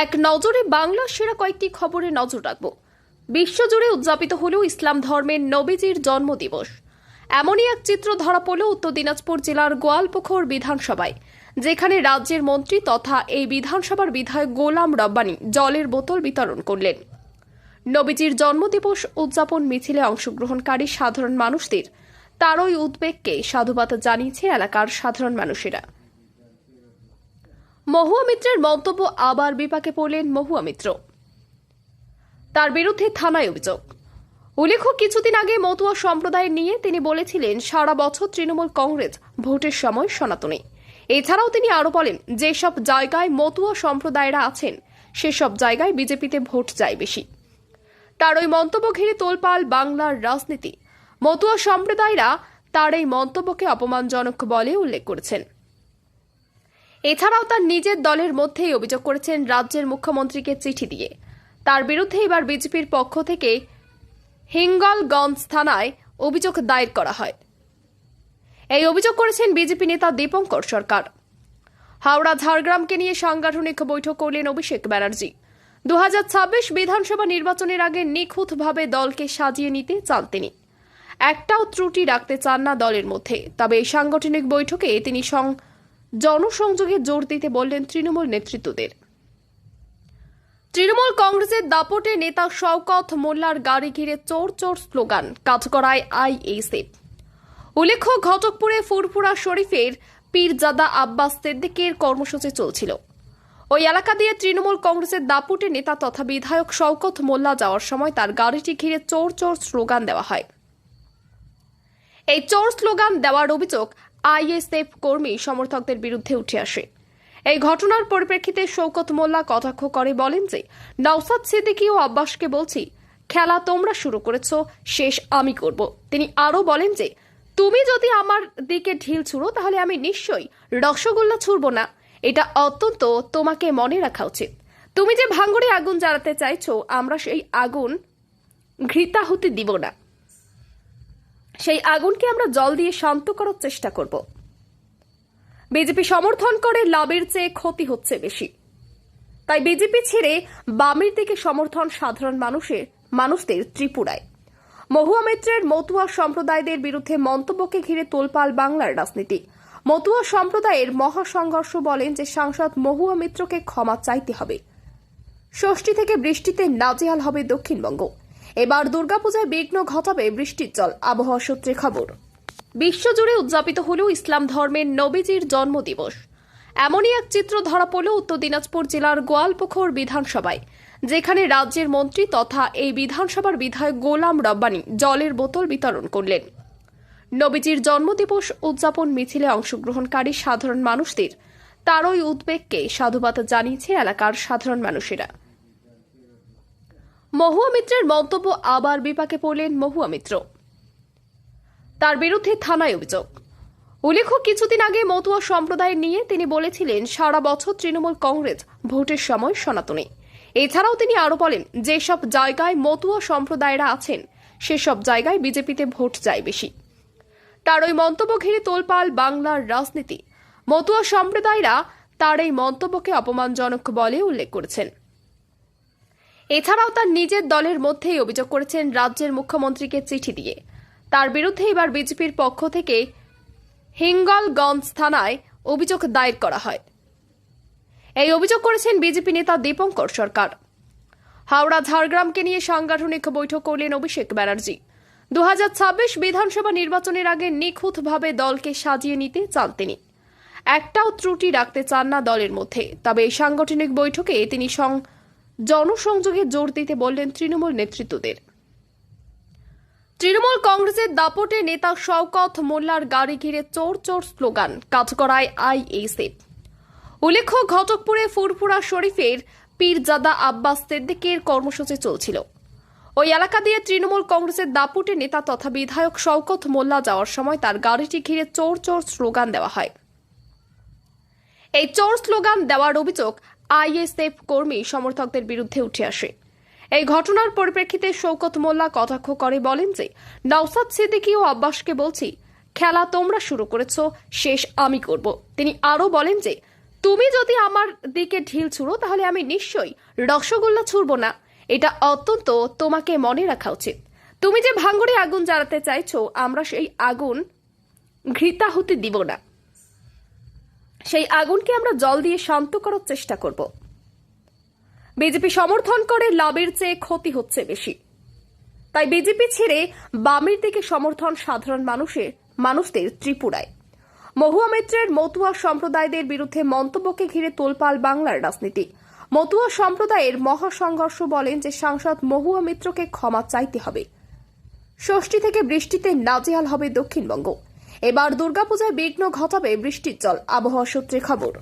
এক নজরে বাংলার সেরা কয়েকটি খবরে নজর রাখব। বিশ্বজুড়ে উদযাপিত হল ইসলাম ধর্মের নবীজির জন্মদিবস। এমনই এক চিত্র ধরা পড়ল উত্তর দিনাজপুর জেলার গোয়ালপুখর বিধানসভায়, যেখানে রাজ্যের মন্ত্রী তথা এই বিধানসভার বিধায়ক গোলাম রব্বানী জলের বোতল বিতরণ করলেন। নবীজির জন্মদিবস উদযাপন মিছিলে অংশগ্রহণকারী সাধারণ মানুষদের, তারই উদ্বেগকে সাধুবাদ জানিয়েছে এলাকার সাধারণ মানুষেরা। মহুয়া মিত্রের মন্তব্য আবার বিপাকে পড়লেন মহুয়া মিত্র তার বিরুদ্ধে থানায় অভিযোগ। উল্লেখ্য, কিছুদিন আগে মতুয়া সম্প্রদায় নিয়ে তিনি বলেছিলেন, সারা বছর তৃণমূল কংগ্রেস ভোটের সময় সনাতনী। এছাড়াও তিনি আরও বলেন, যেসব জায়গায় মতুয়া সম্প্রদায়রা আছেন, সেসব জায়গায় বিজেপিতে ভোট যায় বেশি। তার ওই মন্তব্য ঘিরে তোলপাল বাংলার রাজনীতি। মতুয়া সম্প্রদায়রা তার এই মন্তব্যকে অপমানজনক বলে উল্লেখ করেছেন। এছাড়াও তার নিজের দলের মধ্যেই অভিযোগ করেছেন রাজ্যের মুখ্যমন্ত্রীকে চিঠি দিয়ে। তার বিরুদ্ধে এবার বিজেপির পক্ষ থেকে হিঙ্গলগঞ্জ থানায় অভিযোগ দায়ের করা হয়। এই অভিযোগ করেছেন বিজেপি নেতা দীপঙ্কর সরকার। হাওড়া, ঝাড়গ্রামকে নিয়ে সাংগঠনিক বৈঠক করলেন অভিষেক ব্যানার্জি। দু হাজার ছাব্বিশ বিধানসভা নির্বাচনের আগে নিখুঁতভাবে দলকে সাজিয়ে নিতে চান তিনি। একটাও ত্রুটি রাখতে চান না দলের মধ্যে। তবে এই সাংগঠনিক বৈঠকে তিনি সং জনসংযোগে জোর দিতে বললেন তৃণমূল নেতৃত্বদের। তৃণমূল কংগ্রেসের দাপটে নেতা শওকত মোল্লার গাড়ি ঘিরে চোর চোর স্লোগান, কাজ করায় আইএসএফ। উল্লেখ্য, ঘটকপুরে ফুরফুরা শরীফের পীরজাদা আব্বাস সিদ্দিকের কর্মসূচি চলছিল। ওই এলাকা দিয়ে তৃণমূল কংগ্রেসের দাপুটে নেতা তথা বিধায়ক শওকত মোল্লা যাওয়ার সময় তার গাড়িটি ঘিরে চোর চোর স্লোগান দেওয়া হয়। এই চোর স্লোগান দেওয়ার অভিযোগ আইএসএফ কর্মী সমর্থকদের বিরুদ্ধে উঠে আসে। এই ঘটনার পরিপ্রেক্ষিতে শৌকত মোল্লা কটাক্ষ করে, বলেন যে, নওসাদ সিদ্দিকী ও আব্বাসকে বলছি, খেলা তোমরা শুরু করেছ, শেষ আমি করব। তিনি আরও বলেন যে, তুমি যদি আমার দিকে ঢিল ছুড়ো, তাহলে আমি নিশ্চয়ই রসগোল্লা ছুড়ব না। এটা অত্যন্ত তোমাকে মনে রাখা উচিত। তুমি যে ভাঙ্গরে আগুন জ্বালাতে চাইছো, আমরা সেই আগুন ঘৃতাহুতি হতে দিব না। সেই আগুনকে আমরা জল দিয়ে শান্ত করার চেষ্টা করব। বিজেপি সমর্থন করে লাভের চেয়ে ক্ষতি হচ্ছে বেশি। তাই বিজেপি ছেড়ে বামের দিকে সমর্থন সাধারণ মানুষের, মানুষদের ত্রিপুরায়। মহুয়া মিত্রের মতুয়া সম্প্রদায়দের বিরুদ্ধে মন্তব্যকে ঘিরে তোলপাল বাংলার রাজনীতি। মতুয়া সম্প্রদায়ের মহাসংঘর্ষ বলেন যে সাংসদ মহুয়া মিত্রকে ক্ষমা চাইতে হবে। ষষ্ঠী থেকে বৃষ্টিতে নাজেহাল হবে দক্ষিণবঙ্গ। এবার দুর্গাপূজায় বিঘ্ন ঘটাবে বৃষ্টির জল। আবহাওয়া সূত্রে খবর, বিশ্বজুড়ে উদযাপিত হল ইসলাম ধর্মের নবীজির জন্মদিবস। এমনই এক চিত্র ধরা পড়ল উত্তর দিনাজপুর জেলার গোয়ালপুখর বিধানসভায়, যেখানে রাজ্যের মন্ত্রী তথা এই বিধানসভার বিধায়ক গোলাম রব্বানী জলের বোতল বিতরণ করলেন। নবীজির জন্মদিবস উদযাপন মিছিলে অংশগ্রহণকারী সাধারণ মানুষদের, তারই উদ্বেগকে সাধুবাদ জানিয়েছে এলাকার সাধারণ মানুষেরা। মহুয়া মিত্রের মন্তব্য আবার বিপাকে পড়লেন মহুয়া মিত্র। তার বিরুদ্ধে থানায় অভিযোগ। উল্লেখ্য, কিছুদিন আগে মতুয়া সম্প্রদায় নিয়ে তিনি বলেছিলেন, সারা বছর তৃণমূল কংগ্রেস ভোটের সময় সনাতনী। এছাড়াও তিনি আরও বলেন, যেসব জায়গায় মতুয়া সম্প্রদায়রা আছেন, সেসব জায়গায় বিজেপিতে ভোট যায় বেশি। তার ওই মন্তব্য ঘিরে তোলপাল বাংলার রাজনীতি। মতুয়া সম্প্রদায়রা তার এই মন্তব্যকে অপমানজনক বলে উল্লেখ করেছেন। এছাড়াও তার নিজের দলের মধ্যেই অভিযোগ করেছেন রাজ্যের মুখ্যমন্ত্রীকে চিঠি দিয়ে। তার বিরুদ্ধে এবার বিজেপির পক্ষ থেকে হিঙ্গলগঞ্জ থানায় অভিযোগ দায়ের করা হয়। এই অভিযোগ করেছেন বিজেপি নেতা দীপঙ্কর সরকার। হাওড়া, ঝাড়গ্রামকে নিয়ে সাংগঠনিক বৈঠক করলেন অভিষেক ব্যানার্জি। দু বিধানসভা নির্বাচনের আগে নিখুঁতভাবে দলকে সাজিয়ে নিতে চান তিনি। একটাও ত্রুটি রাখতে চান না দলের মধ্যে। তবে এই সাংগঠনিক বৈঠকে তিনি সং জনসংযোগে জোর দিতে বললেন তৃণমূল নেতৃত্বদের। তৃণমূল কংগ্রেসের দাপটে নেতা শওকত মোল্লার গাড়ি ঘিরে চোর চোর স্লোগান, কাজ করায় আইএসএফ। উল্লেখ্য, ঘটকপুরে ফুরফুরা শরীফের পীরজাদা আব্বাস সিদ্দিকের কর্মসূচি চলছিল। ওই এলাকা দিয়ে তৃণমূল কংগ্রেসের দাপুটে নেতা তথা বিধায়ক শওকত মোল্লা যাওয়ার সময় তার গাড়িটি ঘিরে চোর চোর স্লোগান দেওয়া হয়। এই চোর স্লোগান দেওয়ার অভিযোগ আইএসএফ কর্মী সমর্থকদের বিরুদ্ধে উঠে আসে। এই ঘটনার পরিপ্রেক্ষিতে শৌকত মোল্লা কটাক্ষ করে, বলেন যে, নওসাদ সিদ্দিকী ও আব্বাসকে বলছি, খেলা তোমরা শুরু করেছ, শেষ আমি করব। তিনি আরও বলেন যে, তুমি যদি আমার দিকে ঢিল ছুড়ো, তাহলে আমি নিশ্চয়ই রসগোল্লা ছুড়বো না। এটা অত্যন্ত তোমাকে মনে রাখা উচিত। তুমি যে ভাঙ্গরে আগুন জ্বালাতে চাইছো, আমরা সেই আগুন ঘৃতাহুতি দিব না। সেই আগুনকে আমরা জল দিয়ে শান্ত করার চেষ্টা করব। বিজেপি সমর্থন করে লাভের চেয়ে ক্ষতি হচ্ছে বেশি। তাই বিজেপি ছেড়ে বামের দিকে সমর্থন সাধারণ মানুষের, মানুষদের ত্রিপুরায়। মহুয়া মিত্রের মতুয়া সম্প্রদায়দের বিরুদ্ধে মন্তব্যকে ঘিরে তোলপাল বাংলার রাজনীতি। মতুয়া সম্প্রদায়ের মহাসংঘর্ষ বলেন যে সাংসদ মহুয়া মিত্রকে ক্ষমা চাইতে হবে। ষষ্ঠী থেকে বৃষ্টিতে নাজেহাল হবে দক্ষিণবঙ্গ। এবার দুর্গাপূজায় বিঘ্ন ঘটাবে বৃষ্টির জল। আবহাওয়া সূত্রে খবর।